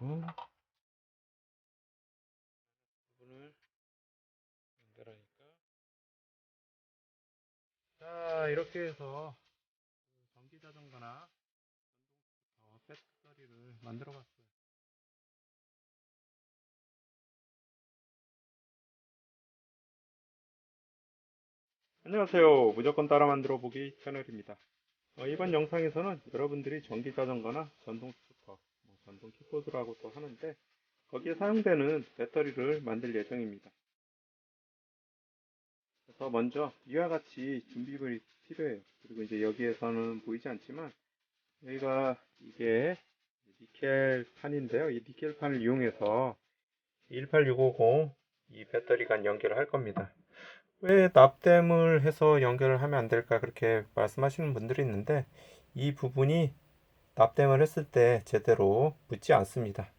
그리고 부분을 연결하니까 자 이렇게 해서 그 전기 자전거나 전동 스쿠터 배터리를 만들어 봤어요. 안녕하세요. 무조건 따라 만들어 보기 채널입니다. 어, 이번 영상에서는 여러분들이 전기 자전거나 전동 전동 킥보드라고 또 하는데 거기에 사용되는 배터리를 만들 예정입니다. 그래서 먼저 이와 같이 준비물이 필요해요. 그리고 이제 여기에서는 보이지 않지만 여기가 이게 니켈 판인데요. 이 니켈 판을 이용해서 18650 이 배터리간 연결을 할 겁니다. 왜 납땜을 해서 연결을 하면 안 될까 그렇게 말씀하시는 분들이 있는데 이 부분이 납땜을 했을 때 제대로 붙지 않습니다.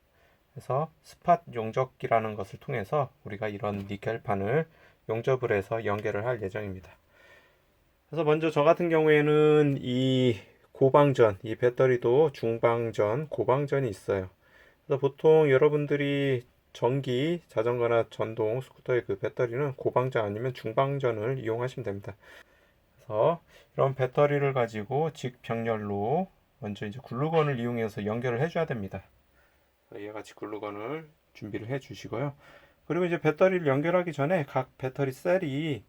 그래서 스팟 용접기라는 것을 통해서 우리가 이런 니켈판을 용접을 해서 연결을 할 예정입니다. 그래서 먼저 저 같은 경우에는 이 고방전, 이 배터리도 중방전, 고방전이 있어요. 그래서 보통 여러분들이 전기 자전거나 전동 스쿠터의 그 배터리는 고방전 아니면 중방전을 이용하시면 됩니다. 그래서 이런 배터리를 가지고 직병렬로 먼저 이제 글루건을 이용해서 연결을 해줘야 됩니다. 이와 같이 글루건을 준비를 해 주시고요. 그리고 이제 배터리를 연결하기 전에 각 배터리 셀이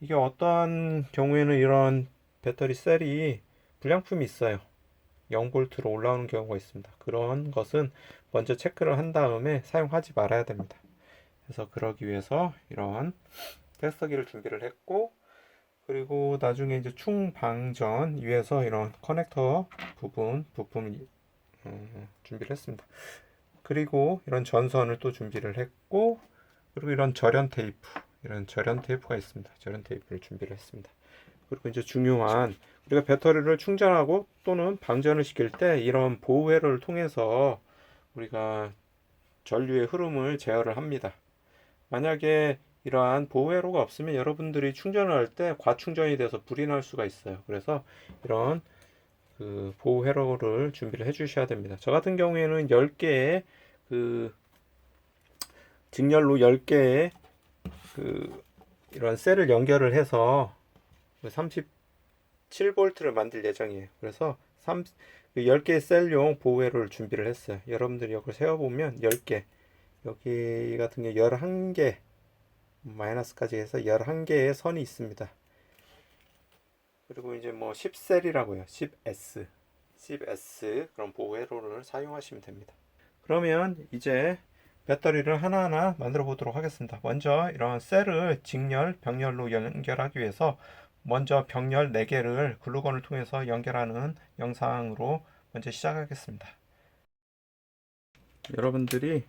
이게 어떠한 경우에는 이런 배터리 셀이 불량품이 있어요. 0볼트로 올라오는 경우가 있습니다. 그런 것은 먼저 체크를 한 다음에 사용하지 말아야 됩니다. 그래서 그러기 위해서 이런 테스터기를 준비를 했고 그리고 나중에 이제 충방전 위에서 이런 커넥터 부분 부품 음, 준비를 했습니다. 그리고 이런 전선을 또 준비를 했고 그리고 이런 절연 테이프 이런 절연 테이프가 있습니다. 절연 테이프를 준비를 했습니다. 그리고 이제 중요한 우리가 배터리를 충전하고 또는 방전을 시킬 때 이런 보호 회로를 통해서 우리가 전류의 흐름을 제어를 합니다. 만약에 이러한 보호 회로가 없으면 여러분들이 충전을 할 때 과충전이 돼서 불이 날 수가 있어요. 그래서 이런 그 보호 회로를 준비를 해 주셔야 됩니다. 저 같은 경우에는 10개의 그 직렬로 10개의 그 이런 셀을 연결을 해서 37V를 만들 예정이에요. 그래서 3, 10개의 셀용 보호회로를 준비를 했어요. 여러분들이 이걸 세어보면 10개, 여기 같은 경우 11개, 마이너스까지 해서 11개의 선이 있습니다. 그리고 이제 뭐 10셀이라고요. 10S, 10S 그런 보호 회로를 사용하시면 됩니다. 그러면 이제 배터리를 하나하나 만들어 보도록 하겠습니다. 먼저 이런 셀을 직렬, 병렬로 연결하기 위해서 먼저 병렬 4개를 글루건을 통해서 연결하는 영상으로 먼저 시작하겠습니다. 여러분들이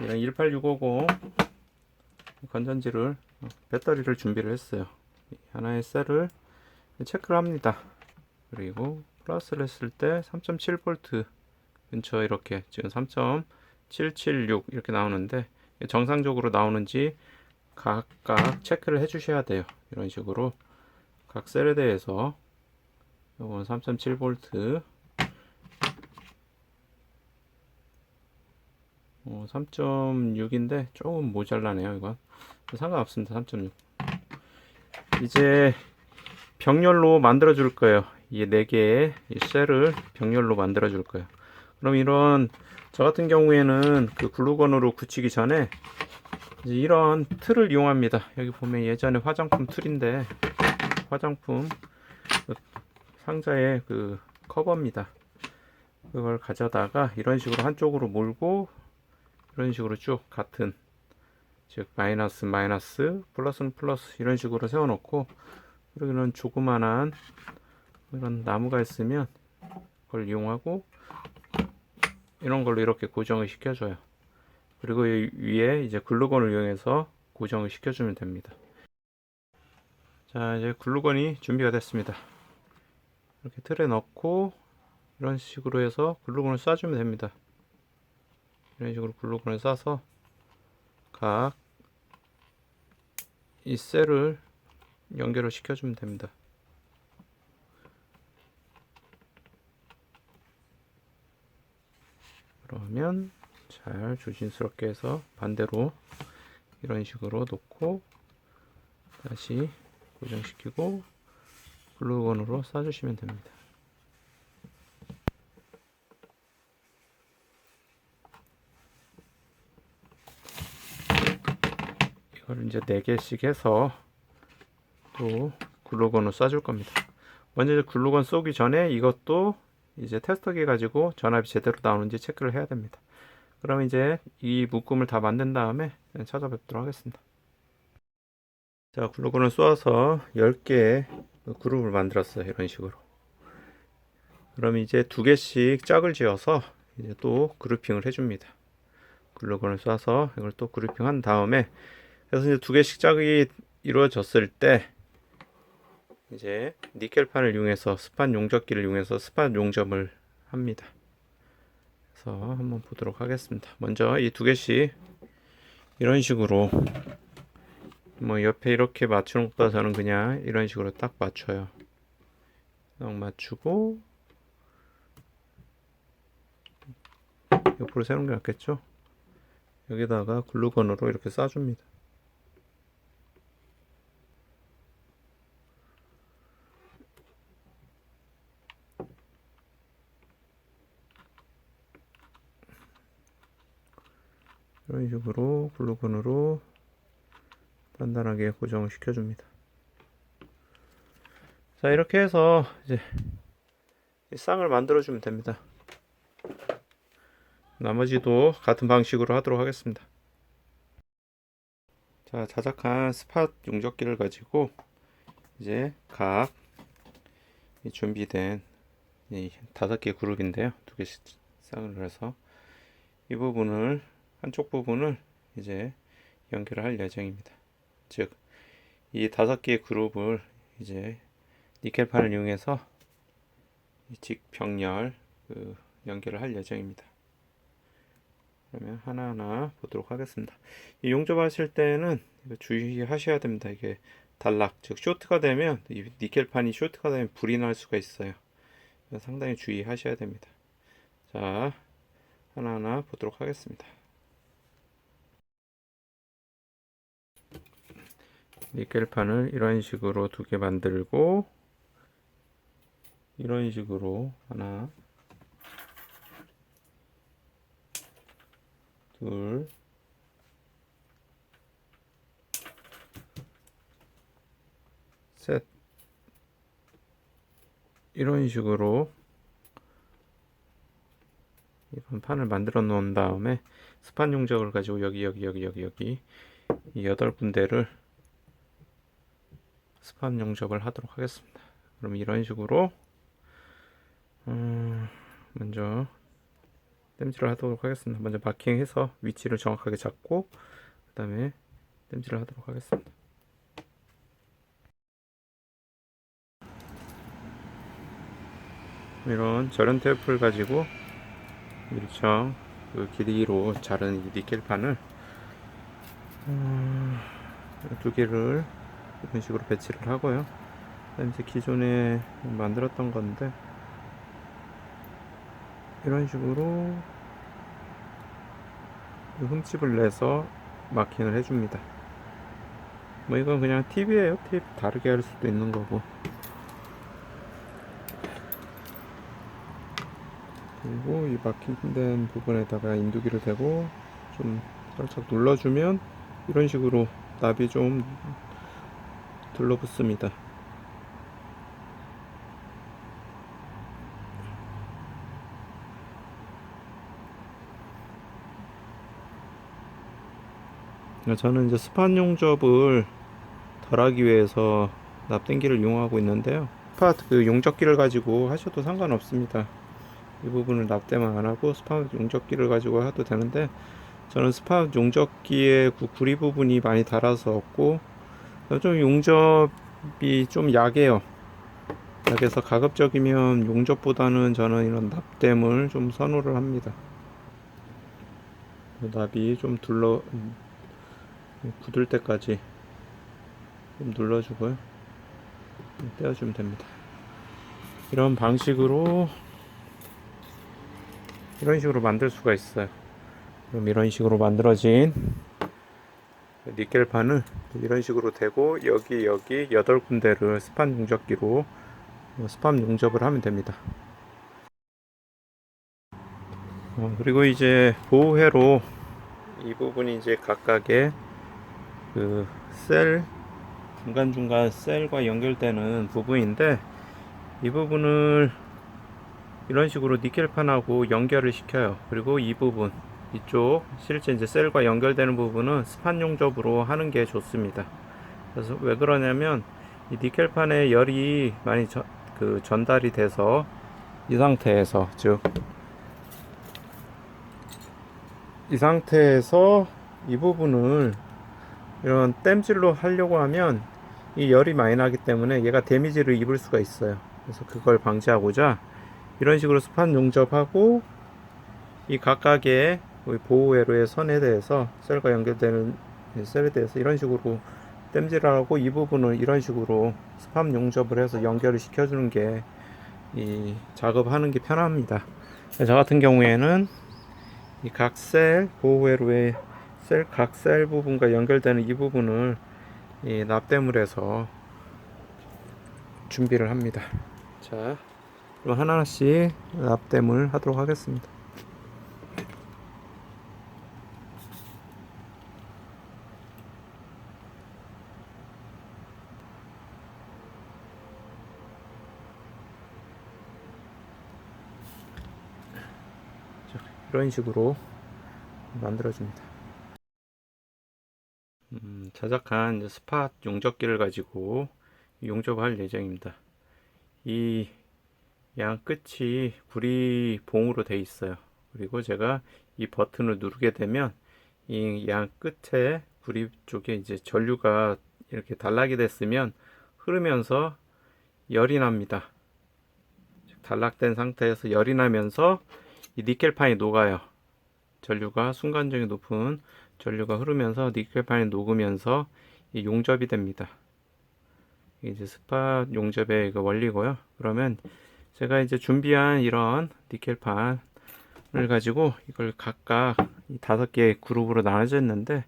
이런 18650 건전지를 배터리를 준비를 했어요. 하나의 셀을 체크를 합니다. 그리고 플러스를 했을 때 3.7V 근처 이렇게 지금 3.776 이렇게 나오는데 정상적으로 나오는지 각각 체크를 해 주셔야 돼요. 이런 식으로 각 셀에 대해서 이건 3.7V 어, 3.6인데 조금 모자라네요 이건. 상관없습니다 3.6 이제 병렬로 만들어 줄 거예요. 이 4개의 이 셀을 병렬로 만들어 줄 거예요. 그럼 이런 저 같은 경우에는 그 글루건으로 굳히기 전에 이런 틀을 이용합니다. 여기 보면 예전에 화장품 틀인데 화장품 그 상자의 그 커버입니다. 그걸 가져다가 이런 식으로 한쪽으로 몰고 이런 식으로 쭉 같은 즉 마이너스 마이너스 플러스는 플러스 이런 식으로 세워 놓고 그리고 이런 조그만한 이런 나무가 있으면 그걸 이용하고 이런 걸로 이렇게 고정을 시켜줘요. 그리고 이 위에 이제 글루건을 이용해서 고정을 시켜주면 됩니다. 자 이제 글루건이 준비가 됐습니다. 이렇게 틀에 넣고 이런 식으로 해서 글루건을 쏴주면 됩니다 이런 식으로 글루건을 싸서 각 이 셀을 연결을 시켜주면 됩니다. 그러면 잘 조심스럽게 해서 반대로 이런 식으로 놓고 다시 고정시키고 글루건으로 싸주시면 됩니다. 이제 4개씩 해서 또 글루건을 쏴줄 겁니다. 먼저 글루건 쏘기 전에 이것도 이제 테스터기 가지고 전압이 제대로 나오는지 체크를 해야 됩니다. 그럼 이제 이 묶음을 다 만든 다음에 찾아뵙도록 하겠습니다. 자, 글루건을 쏘아서 10개의 그룹을 만들었어요. 이런 식으로. 그럼 이제 두 개씩 짝을 지어서 이제 또 그룹핑을 해줍니다. 글루건을 쏴서 이걸 또 그룹핑 한 다음에 그래서 이제 두 개씩 짝이 이루어졌을 때 이제 니켈판을 이용해서 스판 용접기를 이용해서 스판 용접을 합니다. 그래서 한번 보도록 하겠습니다. 먼저 이 두 개씩 이런 식으로 뭐 옆에 이렇게 맞추는 것보다 저는 그냥 이런 식으로 딱 맞춰요. 딱 맞추고 옆으로 세우는 게 낫겠죠? 여기다가 글루건으로 이렇게 싸줍니다. 이런 식으로 글루건으로 단단하게 고정을 시켜 줍니다. 자, 이렇게 해서 이제 이 쌍을 만들어 주면 됩니다. 나머지도 같은 방식으로 하도록 하겠습니다. 자, 자작한 스팟 용접기를 가지고 이제 각 준비된 이 다섯 개 그룹인데요. 두 개씩 쌍을 해서 이 부분을 한쪽 부분을 이제 연결을 할 예정입니다. 즉, 이 다섯 개의 그룹을 이제 니켈판을 이용해서 직병렬 그 연결을 할 예정입니다. 그러면 하나하나 보도록 하겠습니다. 이 용접하실 때는 주의하셔야 됩니다. 이게 단락, 즉 쇼트가 되면 이 니켈판이 쇼트가 되면 불이 날 수가 있어요. 상당히 주의하셔야 됩니다. 자, 하나하나 보도록 하겠습니다. 니켈판을 이런 식으로 두 개 만들고 이런 식으로 하나 둘 셋. 이런 식으로 이번 판을 만들어 놓은 다음에 스판 용접을 가지고 여기 여기 여기 여기 여기 이 여덟 군데를 스판 용접을 하도록 하겠습니다. 그럼 이런 식으로 음, 먼저 땜질을 하도록 하겠습니다. 먼저 마킹해서 위치를 정확하게 잡고 그 다음에 땜질을 하도록 하겠습니다. 이런 절연 테이프를 가지고 일정 그 길이로 자른 이 니켈판을 음, 두 개를 이런 식으로 배치를 하고요. 이제 기존에 만들었던 건데 이런 식으로 흠집을 내서 마킹을 해줍니다. 뭐 이건 그냥 팁이에요. 팁 다르게 할 수도 있는 거고. 그리고 이 마킹된 부분에다가 인두기를 대고 좀 살짝 눌러주면 이런 식으로 납이 좀 둘러붙습니다. 저는 이제 스판 용접을 덜하기 위해서 납땜기를 이용하고 있는데요. 스팟 그 용접기를 가지고 하셔도 상관없습니다. 이 부분을 납땜만 안 하고 스팟 용접기를 가지고 해도 되는데 저는 스팟 용접기의 그 구리 부분이 많이 닳아서 없고 좀 용접이 좀 약해요. 그래서 가급적이면 용접보다는 저는 이런 납땜을 좀 선호를 합니다. 납이 좀 둘러 굳을 때까지 좀 눌러주고요. 떼어주면 됩니다. 이런 방식으로 이런 식으로 만들 수가 있어요. 그럼 이런 식으로 만들어진 니켈판을 이런 식으로 대고 여기 여기 여덟 군데를 스판 용접기로 스판 용접을 하면 됩니다. 어, 그리고 이제 보호회로 이 부분이 이제 각각의 그 셀 중간중간 셀과 연결되는 부분인데 이 부분을 이런 식으로 니켈판하고 연결을 시켜요. 그리고 이 부분 이쪽 실제 이제 셀과 연결되는 부분은 스판 용접으로 하는 게 좋습니다. 그래서 왜 그러냐면 이 니켈판에 열이 많이 저, 그 전달이 돼서 이 상태에서 즉 이 상태에서 이 부분을 이런 땜질로 하려고 하면 이 열이 많이 나기 때문에 얘가 데미지를 입을 수가 있어요. 그래서 그걸 방지하고자 이런 식으로 스판 용접하고 이 각각의 보호회로의 선에 대해서 셀과 연결되는 이 셀에 대해서 이런 식으로 땜질하고 이 부분을 이런 식으로 스판 용접을 해서 연결을 시켜주는 게 이 작업하는 게 편합니다. 저 같은 경우에는 이 각 셀 보호회로의 셀 각 셀 부분과 연결되는 이 부분을 이 납땜을 해서 준비를 합니다. 자, 그럼 하나하나씩 납땜을 하도록 하겠습니다. 자, 이런 식으로 만들어줍니다. 음, 자작한 스팟 용접기를 가지고 용접할 예정입니다. 이 양 끝이 구리 봉으로 돼 있어요. 그리고 제가 이 버튼을 누르게 되면 이 양 끝에 구리 쪽에 이제 전류가 이렇게 단락이 됐으면 흐르면서 열이 납니다. 단락된 상태에서 열이 나면서 이 니켈판이 녹아요. 전류가 순간적인 높은 전류가 흐르면서 니켈판이 녹으면서 이 용접이 됩니다. 이제 스팟 용접의 그 원리고요. 그러면 제가 이제 준비한 이런 니켈판을 가지고 이걸 각각 이 다섯 개의 그룹으로 나눠져 있는데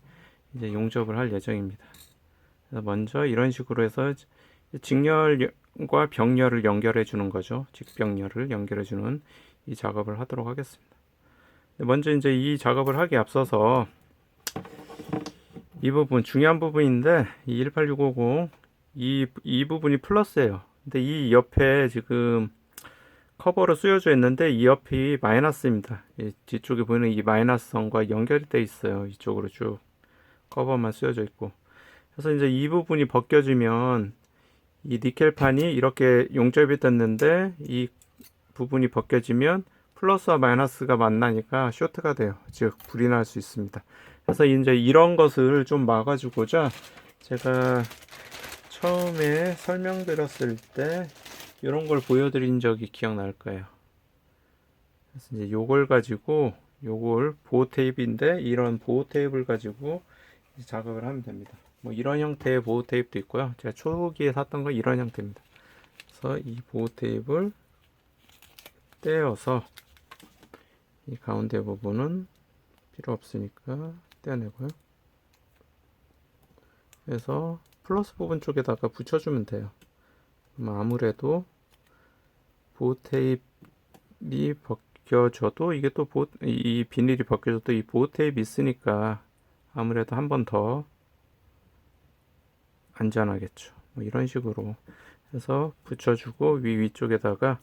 이제 용접을 할 예정입니다. 먼저 이런 식으로 해서 직렬과 병렬을 연결해 주는 거죠. 직병렬을 연결해 주는 이 작업을 하도록 하겠습니다. 먼저 이제 이 작업을 하기 앞서서 이 부분 중요한 부분인데 이 18650 이, 이 부분이 플러스예요. 근데 이 옆에 지금 커버로 쓰여져 있는데 이 옆이 마이너스입니다. 이 뒤쪽에 보이는 이 마이너스 선과 연결이 돼 있어요. 이쪽으로 쭉 커버만 쓰여져 있고. 그래서 이제 이 부분이 벗겨지면 이 니켈판이 이렇게 용접이 됐는데 이 부분이 벗겨지면 플러스와 마이너스가 만나니까 쇼트가 돼요. 즉 불이 날 수 있습니다. 그래서 이제 이런 것을 좀 막아주고자 제가 처음에 설명드렸을 때 이런 걸 보여드린 적이 기억날 거예요. 그래서 이제 요걸 가지고 요걸 보호 테이프인데 이런 보호 테이프를 가지고 작업을 하면 됩니다. 뭐 이런 형태의 보호 테이프도 있고요. 제가 초기에 샀던 건 이런 형태입니다. 그래서 이 보호 테이프를 떼어서 이 가운데 부분은 필요 없으니까 떼어내고요. 그래서 플러스 부분 쪽에다가 붙여주면 돼요. 아무래도 보호 테이프이 벗겨져도 이게 또 보, 이 비닐이 벗겨져도 이 보호 테이프 있으니까 아무래도 한 번 더 안전하겠죠. 뭐 이런 식으로 해서 붙여주고 위 위쪽에다가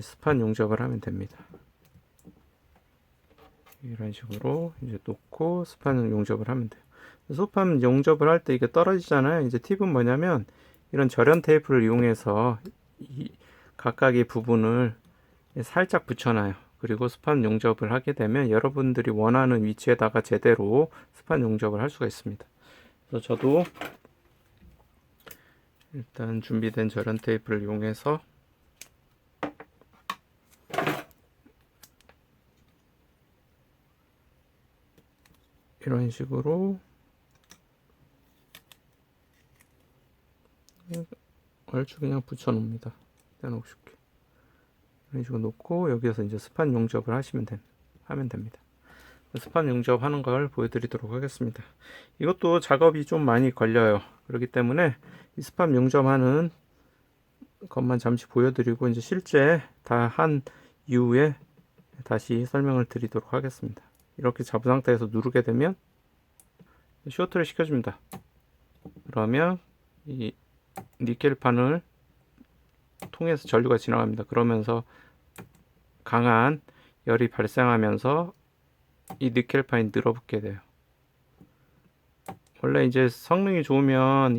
스판 용접을 하면 됩니다. 이런 식으로 이제 놓고 스판 용접을 하면 돼요. 스판 용접을 할 때 이게 떨어지잖아요. 이제 팁은 뭐냐면 이런 절연 테이프를 이용해서 이 각각의 부분을 살짝 붙여놔요. 그리고 스판 용접을 하게 되면 여러분들이 원하는 위치에다가 제대로 스판 용접을 할 수가 있습니다. 그래서 저도 일단 준비된 절연 테이프를 이용해서 이런 식으로 얼추 그냥 붙여 놓습니다. 떼놓고 쉽게 이런 식으로 놓고 여기에서 이제 스판 용접을 하시면 됩니다. 하면 됩니다. 스판 용접하는 걸 보여드리도록 하겠습니다. 이것도 작업이 좀 많이 걸려요. 그렇기 때문에 이 스판 용접하는 것만 잠시 보여드리고 이제 실제 다 한 이후에 다시 설명을 드리도록 하겠습니다. 이렇게 잡은 상태에서 누르게 되면 쇼트를 시켜줍니다. 그러면 이 니켈판을 통해서 전류가 지나갑니다. 그러면서 강한 열이 발생하면서 이 니켈판이 늘어붙게 돼요. 원래 이제 성능이 좋으면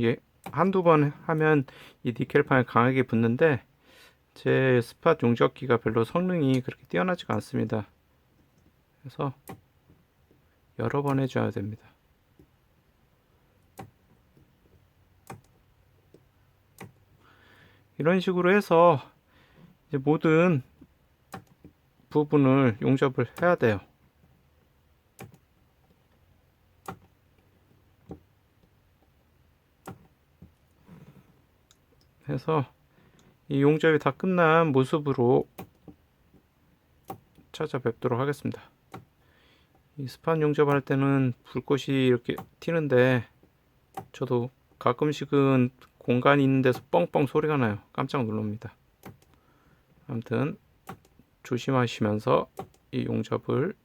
한두 번 하면 이 니켈판이 강하게 붙는데 제 스팟 용접기가 별로 성능이 그렇게 뛰어나지가 않습니다. 그래서 여러 번 해줘야 됩니다. 이런 식으로 해서 모든 부분을 용접을 해야 돼요. 해서 이 용접이 다 끝난 모습으로 찾아뵙도록 하겠습니다. 이 스판 용접할 때는 불꽃이 이렇게 튀는데 저도 가끔씩은 공간이 있는 데서 뻥뻥 소리가 나요. 깜짝 놀랍니다. 아무튼 조심하시면서 이 용접을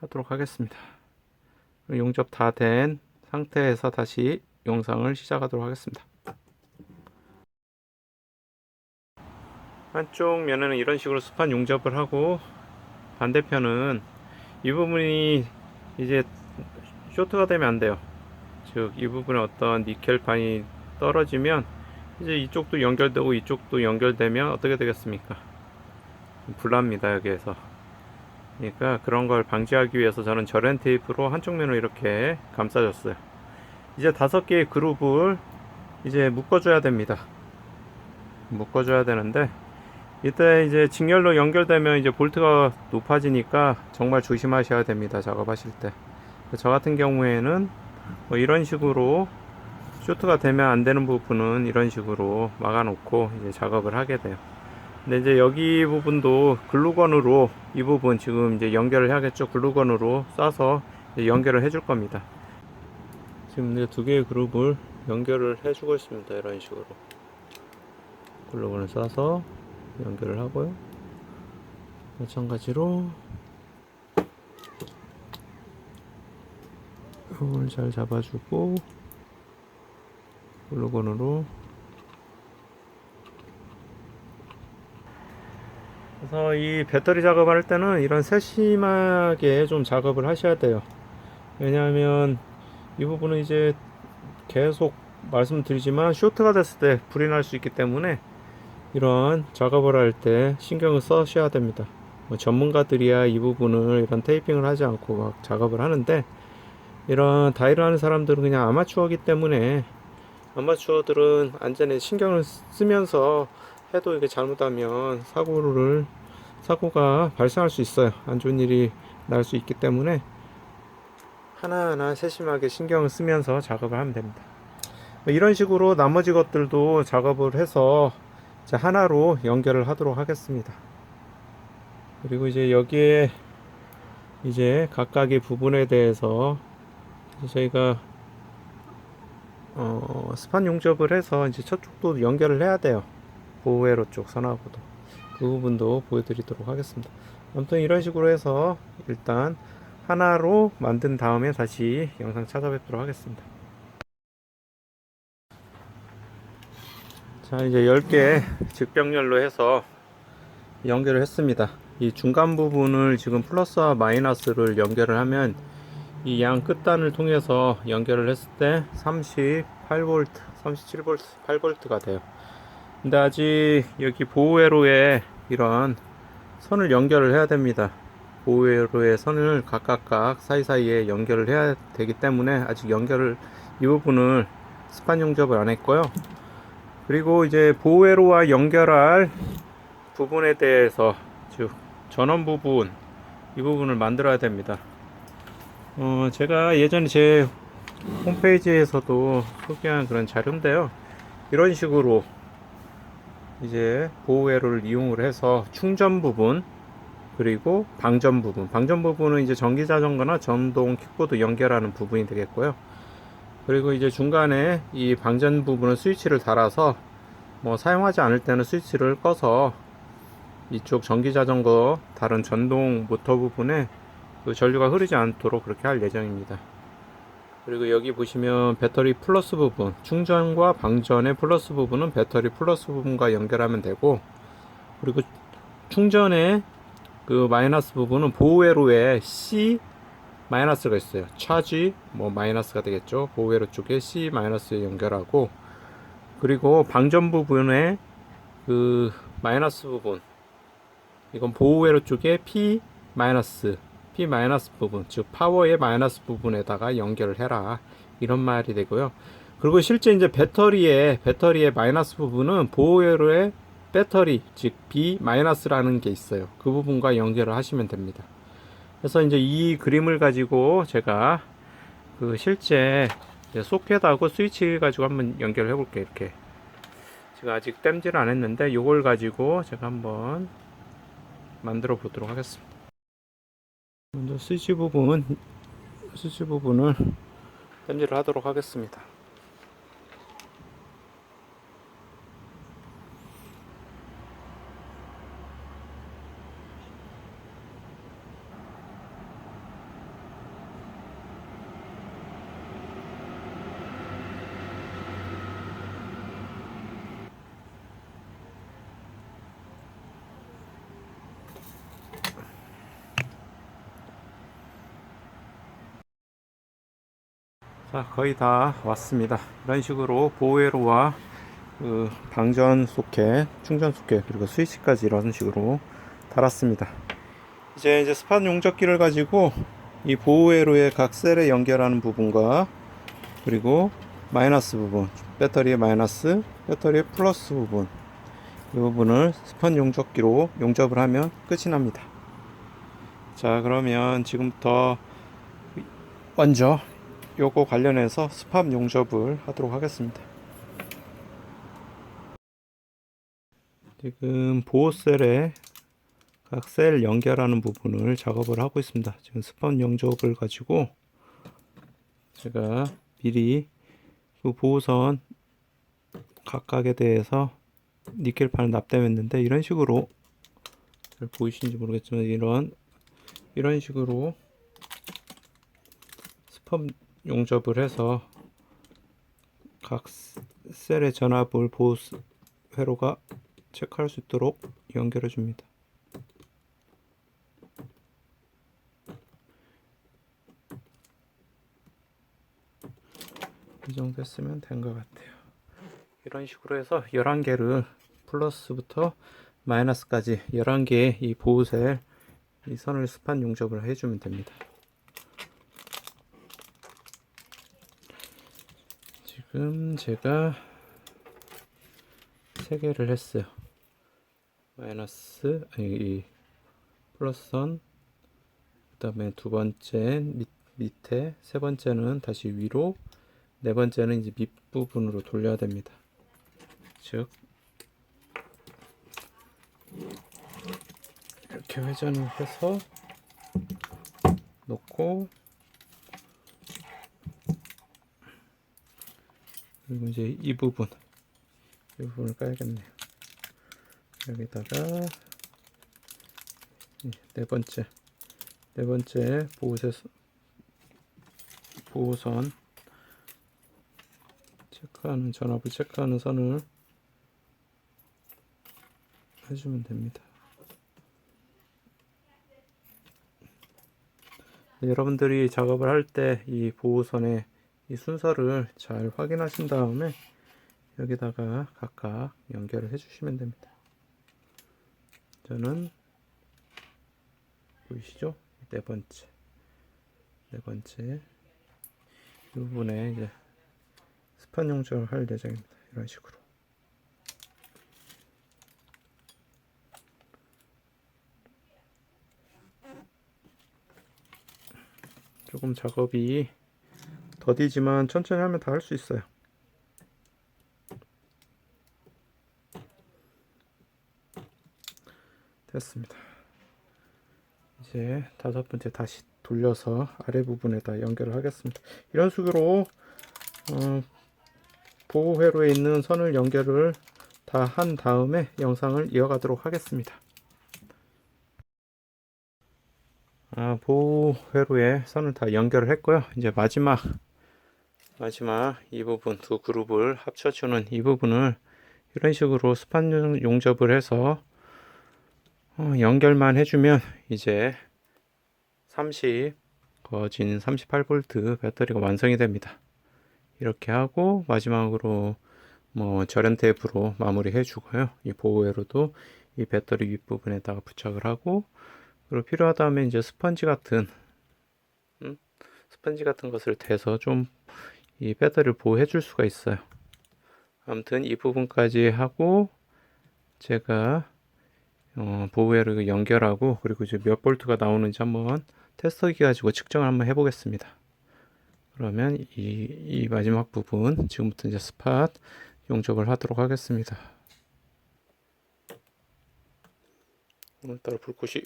하도록 하겠습니다. 용접 다 된 상태에서 다시 영상을 시작하도록 하겠습니다. 한쪽 면에는 이런 식으로 스판 용접을 하고 반대편은 이 부분이 이제 쇼트가 되면 안 돼요. 즉 이 부분에 어떤 니켈판이 떨어지면 이제 이쪽도 연결되고 이쪽도 연결되면 어떻게 되겠습니까? 불납니다 여기에서. 그러니까 그런 걸 방지하기 위해서 저는 절연 테이프로 한쪽 면을 이렇게 감싸줬어요. 이제 다섯 개의 그룹을 이제 묶어줘야 됩니다. 묶어줘야 되는데 이때 이제 직렬로 연결되면 이제 볼트가 높아지니까 정말 조심하셔야 됩니다. 작업하실 때. 저 같은 경우에는 뭐 이런 식으로 쇼트가 되면 안 되는 부분은 이런 식으로 막아 놓고 이제 작업을 하게 돼요. 근데 이제 여기 부분도 글루건으로 이 부분 지금 이제 연결을 해야겠죠. 글루건으로 싸서 연결을 해줄 겁니다. 지금 이제 두 개의 그룹을 연결을 해주고 있습니다. 이런 식으로. 글루건을 싸서 연결을 하고요. 마찬가지로 이걸 잘 잡아주고 글루건으로 그래서 이 배터리 작업할 때는 이런 세심하게 좀 작업을 하셔야 돼요. 왜냐하면 이 부분은 이제 계속 말씀드리지만 쇼트가 됐을 때 불이 날 수 있기 때문에 이런 작업을 할 때 신경을 써셔야 됩니다. 뭐 전문가들이야 이 부분을 이런 테이핑을 하지 않고 막 작업을 하는데 이런 다이를 하는 사람들은 그냥 아마추어기 때문에 아마추어들은 안전에 신경을 쓰면서 해도 이게 잘못하면 사고를 사고가 발생할 수 있어요. 안 좋은 일이 날 수 있기 때문에 하나하나 세심하게 신경을 쓰면서 작업을 하면 됩니다. 뭐 이런 식으로 나머지 것들도 작업을 해서 이제 하나로 연결을 하도록 하겠습니다. 그리고 이제 여기에 이제 각각의 부분에 대해서 저희가 어, 스판 용접을 해서 이제 저쪽도 연결을 해야 돼요. 보호회로 쪽 선하고도 그 부분도 보여드리도록 하겠습니다. 아무튼 이런 식으로 해서 일단 하나로 만든 다음에 다시 영상 찾아뵙도록 하겠습니다. 자 이제 10개 직병렬로 해서 연결을 했습니다. 이 중간 부분을 지금 플러스와 마이너스를 연결을 하면 이 양 끝단을 통해서 연결을 했을 때 38V, 37V, 8V가 돼요. 근데 아직 여기 보호회로에 이런 선을 연결을 해야 됩니다. 보호회로의 선을 각각각 사이사이에 연결을 해야 되기 때문에 아직 연결을 이 부분을 스판 용접을 안 했고요. 그리고 이제 보호회로와 연결할 부분에 대해서 즉 전원 부분 이 부분을 만들어야 됩니다. 어, 제가 예전에 제 홈페이지에서도 소개한 그런 자료인데요. 이런 식으로 이제 보호회로를 이용을 해서 충전 부분 그리고 방전 부분. 방전 부분은 이제 전기 자전거나 전동 킥보드 연결하는 부분이 되겠고요. 그리고 이제 중간에 이 방전 부분은 스위치를 달아서 뭐 사용하지 않을 때는 스위치를 꺼서 이쪽 전기 자전거 다른 전동 모터 부분에 그 전류가 흐르지 않도록 그렇게 할 예정입니다. 그리고 여기 보시면 배터리 플러스 부분, 충전과 방전의 플러스 부분은 배터리 플러스 부분과 연결하면 되고, 그리고 충전의 그 마이너스 부분은 보호회로에 C 마이너스가 있어요. 차지 뭐 마이너스가 되겠죠. 보호회로 쪽에 C 마이너스에 연결하고, 그리고 방전 부분에 그 마이너스 부분, 이건 보호회로 쪽에 P 마이너스 P 마이너스 부분, 즉 파워의 마이너스 부분에다가 연결을 해라 이런 말이 되고요. 그리고 실제 이제 배터리의 배터리의 마이너스 부분은 보호회로의 배터리, 즉 B 마이너스라는 게 있어요. 그 부분과 연결을 하시면 됩니다. 그래서 이제 이 그림을 가지고 제가 그 실제 소켓하고 스위치 가지고 한번 연결해 볼게요. 이렇게 제가 아직 땜질을 안 했는데 이걸 가지고 제가 한번 만들어 보도록 하겠습니다. 먼저 스위치 부분, 스위치 부분을 땜질을 하도록 하겠습니다. 자, 거의 다 왔습니다. 이런 식으로 보호회로와 그 방전 소켓, 충전 소켓, 그리고 스위치까지 이런 식으로 달았습니다. 이제 이제 스팟 용접기를 가지고 이 보호회로의 각 셀에 연결하는 부분과 그리고 마이너스 부분, 배터리의 마이너스, 배터리의 플러스 부분 이 부분을 스팟 용접기로 용접을 하면 끝이 납니다. 자, 그러면 지금부터 먼저 요거 관련해서 스팝 용접을 하도록 하겠습니다. 지금 보호셀에 각 셀 연결하는 부분을 작업을 하고 있습니다. 지금 스팝 용접을 가지고 제가 미리 그 보호선 각각에 대해서 니켈판을 납땜했는데 이런 식으로 잘 보이시는지 모르겠지만 이런 이런 식으로 스팝 용접을 해서 각 셀의 전압을 보호 회로가 체크할 수 있도록 연결해 줍니다. 이 정도 했으면 된 것 같아요. 이런 식으로 해서 11개를 플러스부터 마이너스까지 11개의 이 보호셀 이 선을 스판 용접을 해주면 됩니다. 지금 제가 세 개를 했어요. 마이너스 아니 이 플러스 선 그 다음에 두 번째 밑, 밑에 세 번째는 다시 위로 네 번째는 이제 밑부분으로 돌려야 됩니다. 즉 이렇게 회전을 해서 놓고 그리고 이제 이 부분 이 부분을 까야겠네요. 여기다가 네 번째 네 번째 보호선 보호선 체크하는 전압을 체크하는 선을 해주면 됩니다. 여러분들이 작업을 할 때 이 보호선의 이 순서를 잘 확인하신 다음에 여기다가 각각 연결을 해주시면 됩니다. 저는 보이시죠? 네 번째, 네 번째 이 부분에 이제 스판 용접을 할 예정입니다. 이런 식으로. 조금 작업이 더디지만 천천히 하면 다 할 수 있어요. 됐습니다. 이제 다섯 번째 다시 돌려서 아래 부분에다 연결을 하겠습니다. 이런 식으로 어, 보호회로에 있는 선을 연결을 다 한 다음에 영상을 이어가도록 하겠습니다. 아, 보호회로에 선을 다 연결을 했고요. 이제 마지막 마지막 이 부분 두 그룹을 합쳐주는 이 부분을 이런 식으로 스판 용- 용접을 해서 어, 연결만 해주면 이제 30 거진 38V 배터리가 완성이 됩니다. 이렇게 하고 마지막으로 뭐 절연 테이프로 마무리 해 주고요. 이 보호회로도 이 배터리 윗부분에다가 부착을 하고 그리고 필요하다면 이제 스펀지 같은 음? 스펀지 같은 것을 대서 좀 이 배터리를 보호해 줄 수가 있어요. 아무튼 이 부분까지 하고 제가 어, 보호회로 연결하고 그리고 이제 몇 볼트가 나오는지 한번 테스터기 가지고 측정을 한번 해보겠습니다. 그러면 이, 이 마지막 부분 지금부터 이제 스팟 용접을 하도록 하겠습니다. 오늘따라 불꽃이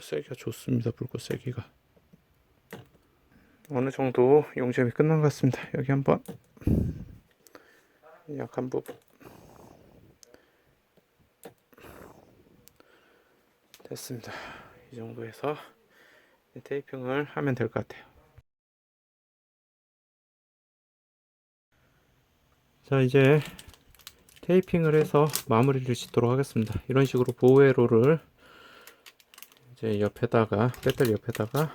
세기가 좋습니다. 불꽃 세기가 어느 정도 용접이 끝난 것 같습니다. 여기 한번 약한 부분 됐습니다. 이 정도에서 테이핑을 하면 될 것 같아요. 자, 이제 테이핑을 해서 마무리를 짓도록 하겠습니다. 이런 식으로 보호회로를 이제 옆에다가 배터리 옆에다가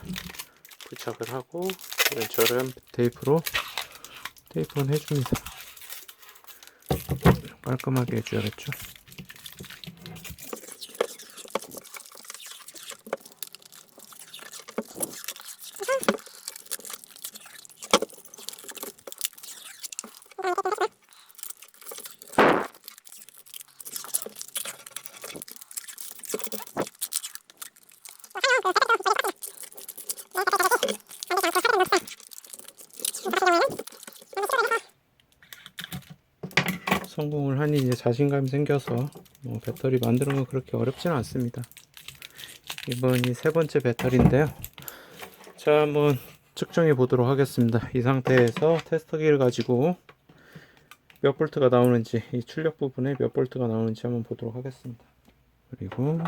부착을 하고 저렴 테이프로 테이프는 해줍니다. 깔끔하게 해줘야겠죠. 성공을 하니 이제 자신감이 생겨서 뭐 배터리 만드는 건 그렇게 어렵지는 않습니다. 이번이 세 번째 배터리인데요. 자, 한번 측정해 보도록 하겠습니다. 이 상태에서 테스터기를 가지고 몇 볼트가 나오는지 이 출력 부분에 몇 볼트가 나오는지 한번 보도록 하겠습니다. 그리고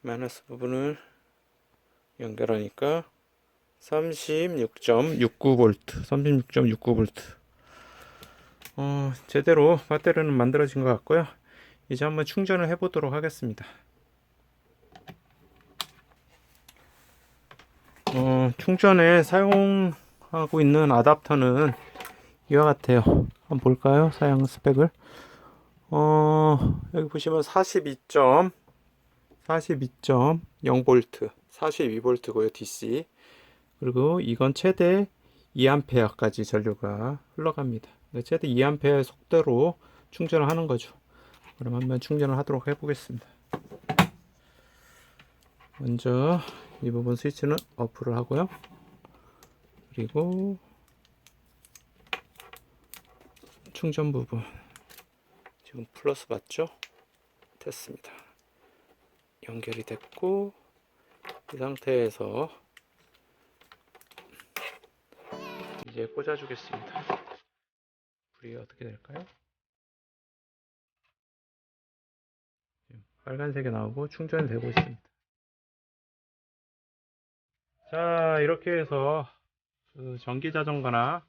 마이너스 부분을 연결하니까 36.69V, 36.69V. 어, 제대로 배터리는 만들어진 것 같고요. 이제 한번 충전을 해보도록 하겠습니다. 어, 충전에 사용하고 있는 아답터는 이와 같아요. 한번 볼까요? 사용 스펙을. 어, 여기 보시면 42. 42.0V, 42V고요, DC. 그리고 이건 최대 2A까지 전류가 흘러갑니다. 네, 최대 2A 속도로 충전을 하는 거죠. 그럼 한번 충전을 하도록 해보겠습니다. 먼저 이 부분 스위치는 어프를 하고요. 그리고 충전 부분 지금 플러스 맞죠? 됐습니다. 연결이 됐고 이 상태에서 이제 꽂아주겠습니다. 불이 어떻게 될까요? 빨간색이 나오고 충전이 되고 있습니다. 자, 이렇게 해서 그 전기 자전거나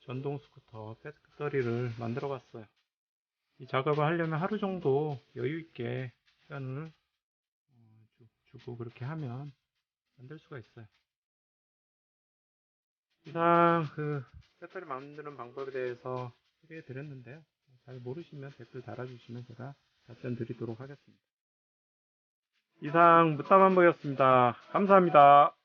전동 스쿠터 배터리를 만들어 봤어요. 이 작업을 하려면 하루 정도 여유 있게 시간을 어, 주- 주고 그렇게 하면 만들 수가 있어요. 이상 그 배터리 만드는 방법에 대해서 소개해 드렸는데요. 잘 모르시면 댓글 달아주시면 제가 답변 드리도록 하겠습니다. 이상 무땀한보였습니다 감사합니다.